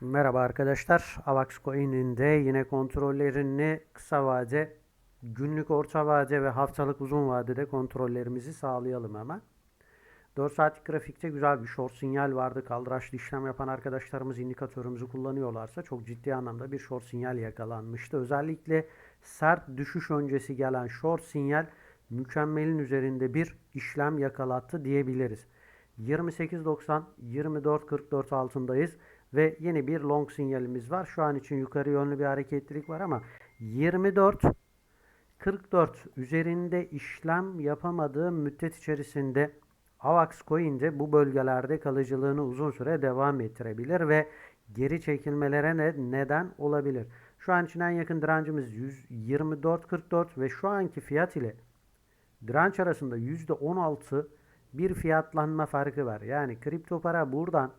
Merhaba arkadaşlar. Avax Coin'in de yine kontrollerini kısa vade, günlük orta vade ve haftalık uzun vadede kontrollerimizi sağlayalım hemen. 4 saatlik grafikte güzel bir short sinyal vardı. Kaldıraçlı işlem yapan arkadaşlarımız indikatörümüzü kullanıyorlarsa çok ciddi anlamda bir short sinyal yakalanmıştı. Özellikle sert düşüş öncesi gelen short sinyal mükemmelin üzerinde bir işlem yakalattı diyebiliriz. 28.90 24.44 altındayız ve yeni bir long sinyalimiz var. Şu an için yukarı yönlü bir hareketlilik var ama 24 44 üzerinde işlem yapamadığı müddet içerisinde AVAX Coin'de bu bölgelerde kalıcılığını uzun süre devam ettirebilir ve geri çekilmelere ne, neden olabilir. Şu an için en yakın direncimiz 124.44 ve şu anki fiyat ile direnç arasında %16 bir fiyatlanma farkı var. Yani kripto para buradan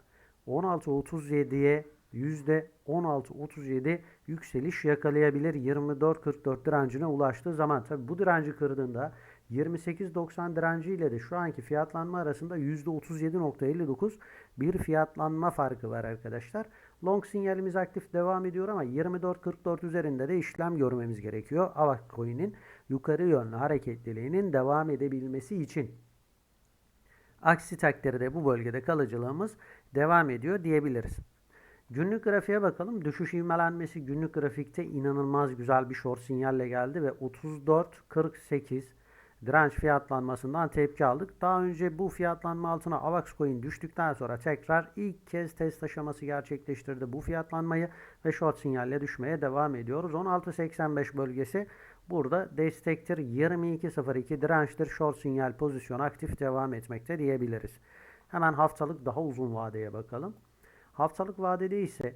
16.37'ye %16.37 yükseliş yakalayabilir 24.44 direncine ulaştığı zaman. Tabi bu direnci kırdığında 28.90 direnci ile de şu anki fiyatlanma arasında %37.59 bir fiyatlanma farkı var arkadaşlar. Long sinyalimiz aktif devam ediyor ama 24.44 üzerinde de işlem görmemiz gerekiyor. AVAX coin'in yukarı yönlü hareketliliğinin devam edebilmesi için. Aksi takdirde bu bölgede kalıcılığımız devam ediyor diyebiliriz. Günlük grafiğe bakalım. Düşüş ivmelenmesi günlük grafikte inanılmaz güzel bir short sinyalle geldi ve 34.48 direnç fiyatlanmasından tepki aldık. Daha önce bu fiyatlanma altına AVAX coin düştükten sonra tekrar ilk kez test aşaması gerçekleştirdi bu fiyatlanmayı ve short sinyalle düşmeye devam ediyoruz. 16.85 bölgesi burada destektir. 22.02 dirençtir. Short sinyal pozisyon aktif devam etmekte diyebiliriz. Hemen haftalık daha uzun vadeye bakalım. Haftalık vadede ise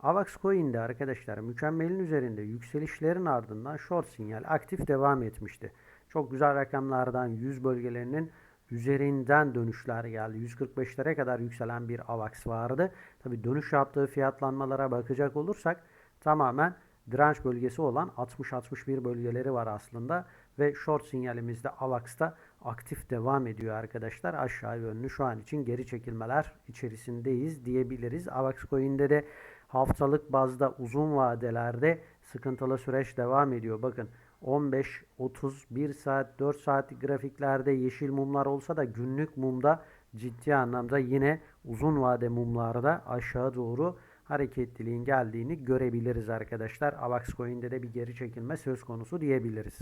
AVAX Coin'de arkadaşlar mükemmelin üzerinde yükselişlerin ardından short sinyal aktif devam etmişti. Çok güzel rakamlardan 100 bölgelerinin üzerinden dönüşler geldi. 145'lere kadar yükselen bir AVAX vardı. Tabi dönüş yaptığı fiyatlanmalara bakacak olursak tamamen direnç bölgesi olan 60-61 bölgeleri var aslında. Ve short sinyalimizde AVAX'ta aktif devam ediyor arkadaşlar. Aşağı yönlü şu an için geri çekilmeler içerisindeyiz diyebiliriz. AVAX coin'de de haftalık bazda uzun vadelerde sıkıntılı süreç devam ediyor. Bakın 15, 30, 1 saat, 4 saatlik grafiklerde yeşil mumlar olsa da günlük mumda ciddi anlamda yine uzun vade mumlarda aşağı doğru hareketliliğin geldiğini görebiliriz arkadaşlar. AVAX Coin'de de bir geri çekilme söz konusu diyebiliriz.